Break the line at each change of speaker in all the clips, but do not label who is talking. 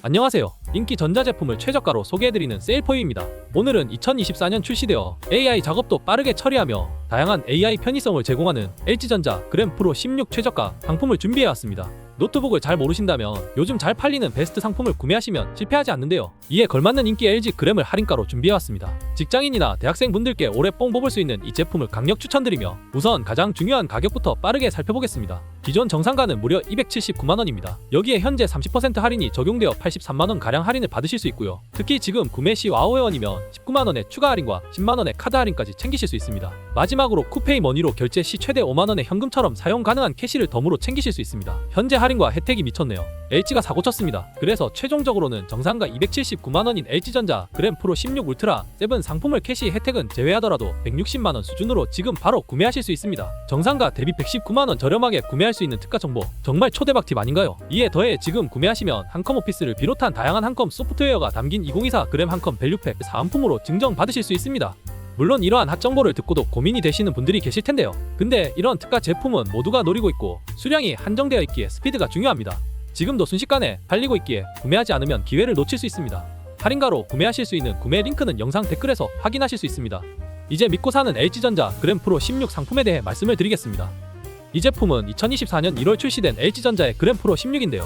안녕하세요. 인기 전자제품을 최저가로 소개해드리는 세일포유입니다. 오늘은 2024년 출시되어 AI 작업도 빠르게 처리하며 다양한 AI 편의성을 제공하는 LG전자 그램 프로 16 최저가 상품을 준비해왔습니다. 노트북을 잘 모르신다면 요즘 잘 팔리는 베스트 상품을 구매하시면 실패하지 않는데요. 이에 걸맞는 인기 LG 그램을 할인가로 준비해왔습니다. 직장인이나 대학생분들께 오래 뽕 뽑을 수 있는 이 제품을 강력 추천드리며 우선 가장 중요한 가격부터 빠르게 살펴보겠습니다. 기존 정상가는 무려 279만원입니다. 여기에 현재 30% 할인이 적용되어 83만원 가량 할인을 받으실 수 있고요. 특히 지금 구매 시 와우 회원이면 19만원의 추가 할인과 10만원의 카드 할인까지 챙기실 수 있습니다. 마지막으로 쿠페이 머니로 결제 시 최대 5만원의 현금처럼 사용 가능한 캐시를 덤으로 챙기실 수 있습니다. 현재 할인과 혜택이 미쳤네요. LG가 사고 쳤습니다. 그래서 최종적으로는 정상가 279만원인 LG전자 그램 프로 16 울트라 7 상품을 캐시 혜택은 제외하더라도 160만원 수준으로 지금 바로 구매하실 수 있습니다. 정상가 대비 119만원 저렴하게 구매할 수 있는 특가 정보 정말 초대박 팁 아닌가요? 이에 더해 지금 구매하시면 한컴 오피스를 비롯한 다양한 한컴 소프트웨어가 담긴 2024 그램 한컴 밸류팩 사은품으로 증정 받으실 수 있습니다. 물론 이러한 핫 정보를 듣고도 고민이 되시는 분들이 계실 텐데요. 근데 이런 특가 제품은 모두가 노리고 있고 수량이 한정되어 있기에 스피드가 중요합니다. 지금도 순식간에 팔리고 있기에 구매하지 않으면 기회를 놓칠 수 있습니다. 할인가로 구매하실 수 있는 구매 링크는 영상 댓글에서 확인하실 수 있습니다. 이제 믿고 사는 LG전자 그램 프로 16 상품에 대해 말씀을 드리겠습니다. 이 제품은 2024년 1월 출시된 LG전자의 그램 프로 16인데요.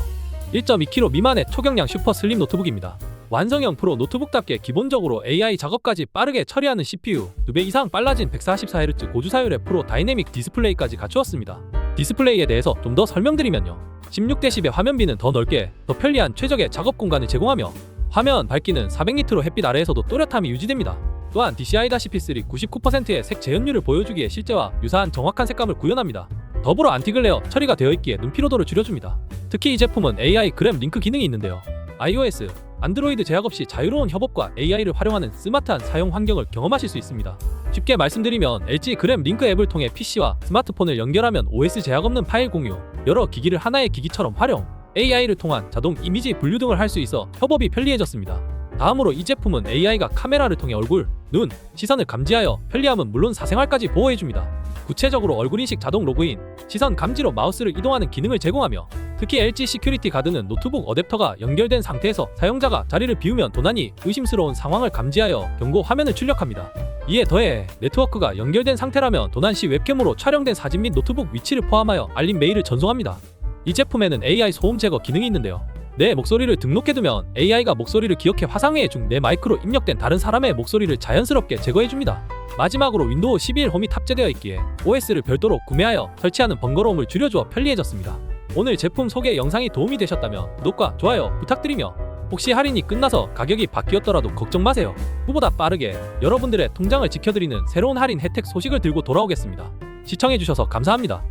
1.2kg 미만의 초경량 슈퍼 슬림 노트북입니다. 완성형 프로 노트북답게 기본적으로 AI 작업까지 빠르게 처리하는 CPU, 2배 이상 빨라진 144Hz 고주 사율의 프로 다이내믹 디스플레이까지 갖추었습니다. 디스플레이에 대해서 좀 더 설명드리면요. 16대10의 화면비는 더 넓게, 더 편리한 최적의 작업 공간을 제공하며 화면 밝기는 400니트로 햇빛 아래에서도 또렷함이 유지됩니다. 또한 DCI-P3 99%의 색 재현율을 보여주기에 실제와 유사한 정확한 색감을 구현합니다. 더불어 안티글레어 처리가 되어 있기에 눈 피로도를 줄여줍니다. 특히 이 제품은 AI 그램 링크 기능이 있는데요. iOS, 안드로이드 제약 없이 자유로운 협업과 AI를 활용하는 스마트한 사용 환경을 경험하실 수 있습니다. 쉽게 말씀드리면 LG 그램 링크 앱을 통해 PC와 스마트폰을 연결하면 OS 제약 없는 파일 공유, 여러 기기를 하나의 기기처럼 활용, AI를 통한 자동 이미지 분류 등을 할 수 있어 협업이 편리해졌습니다. 다음으로 이 제품은 AI가 카메라를 통해 얼굴, 눈, 시선을 감지하여 편리함은 물론 사생활까지 보호해줍니다. 구체적으로 얼굴 인식 자동 로그인, 시선 감지로 마우스를 이동하는 기능을 제공하며 특히 LG 시큐리티 가드는 노트북 어댑터가 연결된 상태에서 사용자가 자리를 비우면 도난이 의심스러운 상황을 감지하여 경고 화면을 출력합니다. 이에 더해 네트워크가 연결된 상태라면 도난 시 웹캠으로 촬영된 사진 및 노트북 위치를 포함하여 알림 메일을 전송합니다. 이 제품에는 AI 소음 제거 기능이 있는데요. 내 목소리를 등록해두면 AI가 목소리를 기억해 화상회의 중 내 마이크로 입력된 다른 사람의 목소리를 자연스럽게 제거해줍니다. 마지막으로 윈도우 11 홈이 탑재되어 있기에 OS를 별도로 구매하여 설치하는 번거로움을 줄여주어 편리해졌습니다. 오늘 제품 소개 영상이 도움이 되셨다면 구독과 좋아요 부탁드리며 혹시 할인이 끝나서 가격이 바뀌었더라도 걱정 마세요. 후보다 빠르게 여러분들의 통장을 지켜드리는 새로운 할인 혜택 소식을 들고 돌아오겠습니다. 시청해주셔서 감사합니다.